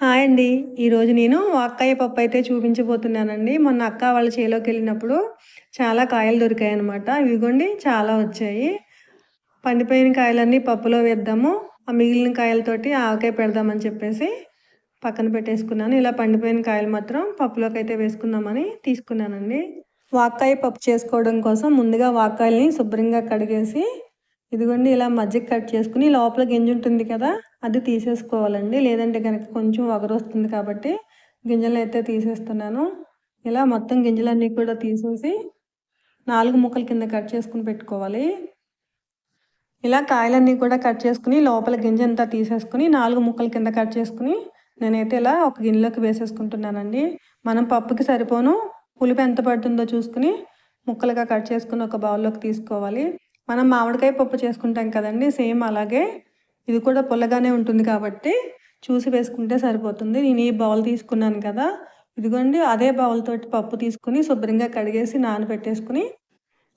Hi అండి. ఈరోజు నేను వాక్కాయ పప్పు అయితే చూపించబోతున్నానండి. మొన్న అక్క వాళ్ళ చేలోకి వెళ్ళినప్పుడు చాలా కాయలు దొరికాయి అనమాట ఇవిగోండి చాలా వచ్చాయి. పండిపోయిన కాయలన్నీ పప్పులో వేద్దాము. ఆ మిగిలిన కాయలతోటి ఆవకాయ పెడదామని చెప్పేసి పక్కన పెట్టేసుకున్నాను. ఇలా పండిపోయిన కాయలు మాత్రం పప్పులోకి అయితే వేసుకుందామని తీసుకున్నానండి. వాక్కాయ పప్పు చేసుకోవడం కోసం ముందుగా వాక్కాయల్ని శుభ్రంగా కడిగేసి ఇదిగోండి ఇలా మజ్జిగ కట్ చేసుకుని లోపల గింజ ఉంటుంది కదా అది తీసేసుకోవాలండి. లేదంటే కనుక కొంచెం వగరు వస్తుంది కాబట్టి గింజలు అయితే తీసేస్తున్నాను. ఇలా మొత్తం గింజలన్నీ కూడా తీసేసి నాలుగు ముక్కల కింద కట్ చేసుకుని పెట్టుకోవాలి. ఇలా కాయలన్నీ కూడా కట్ చేసుకుని లోపల గింజ అంతా తీసేసుకుని నాలుగు ముక్కల కింద కట్ చేసుకుని నేనైతే ఇలా ఒక గిన్నెలోకి వేసేసుకుంటున్నానండి. మనం పప్పుకి సరిపోను పులుపు ఎంత పడుతుందో చూసుకుని ముక్కలుగా కట్ చేసుకుని ఒక బౌల్లోకి తీసుకోవాలి. మనం మామిడికాయ పప్పు చేసుకుంటాం కదండి సేమ్ అలాగే ఇది కూడా పుల్లగానే ఉంటుంది కాబట్టి చూసి వేసుకుంటే సరిపోతుంది. నేను ఈ బౌల్ తీసుకున్నాను కదా ఇదిగోండి అదే బౌల్తోటి పప్పు తీసుకుని శుభ్రంగా కడిగేసి నానబెట్టేసుకుని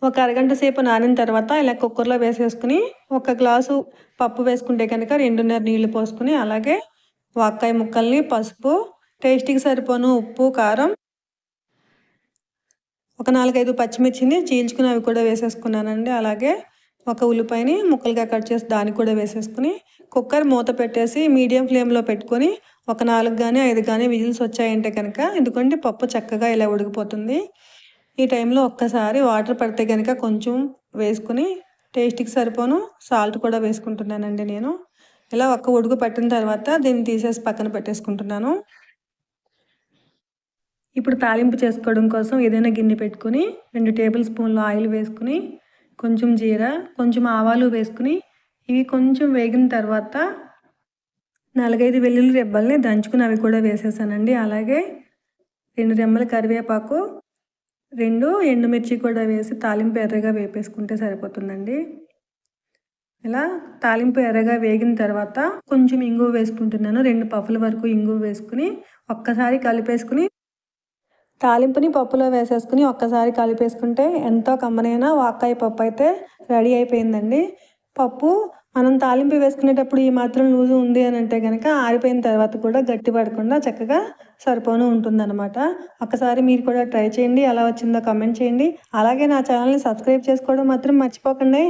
ఒక అరగంట సేపు నానిన తర్వాత ఇలా కుక్కర్లో వేసేసుకుని ఒక గ్లాసు పప్పు వేసుకుంటే కనుక రెండున్నర నీళ్ళు పోసుకుని అలాగే వాక్కాయ ముక్కల్ని పసుపు టేస్ట్కి సరిపోను ఉప్పు కారం ఒక నాలుగైదు పచ్చిమిర్చిని చీల్చుకుని అవి కూడా వేసేసుకున్నానండి. అలాగే ఒక ఉల్లిపాయని ముక్కలుగా కట్ చేసి దాన్ని కూడా వేసేసుకుని కుక్కర్ మూత పెట్టేసి మీడియం ఫ్లేమ్లో పెట్టుకొని ఒక నాలుగు కానీ ఐదు కానీ విజిల్స్ వచ్చాయంటే కనుక ఎందుకంటే పప్పు చక్కగా ఇలా ఉడికిపోతుంది. ఈ టైంలో ఒక్కసారి వాటర్ పడితే కనుక కొంచెం వేసుకుని టేస్ట్కి సరిపోను. సాల్ట్ కూడా వేసుకుంటున్నానండి నేను. ఇలా ఒక్క ఉడుకు పట్టిన తర్వాత దీన్ని తీసేసి పక్కన పెట్టేసుకుంటున్నాను. ఇప్పుడు తాలింపు చేసుకోవడం కోసం ఏదైనా గిన్నె పెట్టుకుని రెండు టేబుల్ స్పూన్లు ఆయిల్ వేసుకుని కొంచెం జీరా కొంచెం ఆవాలు వేసుకుని ఇవి కొంచెం వేగిన తర్వాత నాలుగైదు వెల్లుల్లి రెబ్బల్ని దంచుకుని అవి కూడా వేసేసానండి. అలాగే రెండు రెమ్మల కరివేపాకు రెండు ఎండుమిర్చి కూడా వేసి తాలింపు ఎర్రగా వేపేసుకుంటే సరిపోతుందండి. ఇలా తాలింపు ఎర్రగా వేగిన తర్వాత కొంచెం ఇంగువ వేసుకుంటున్నాను. రెండు పఫుల వరకు ఇంగువ వేసుకుని ఒక్కసారి కలిపేసుకుని తాలింపుని పప్పులో వేసేసుకుని ఒక్కసారి కలిపేసుకుంటే ఎంతో కమ్మనైన వాక్కాయ పప్పు అయితే రెడీ అయిపోయిందండి. పప్పు మనం తాలింపు వేసుకునేటప్పుడు ఈ మాత్రం లూజు ఉంది అని అంటే కనుక ఆరిపోయిన తర్వాత కూడా గట్టి పడకుండా చక్కగా సరిపోను ఉంటుందన్నమాట. ఒకసారి మీరు కూడా ట్రై చేయండి ఎలా వచ్చిందో కమెంట్ చేయండి. అలాగే నా ఛానల్ని సబ్స్క్రైబ్ చేసుకోవడం మాత్రం మర్చిపోకండి.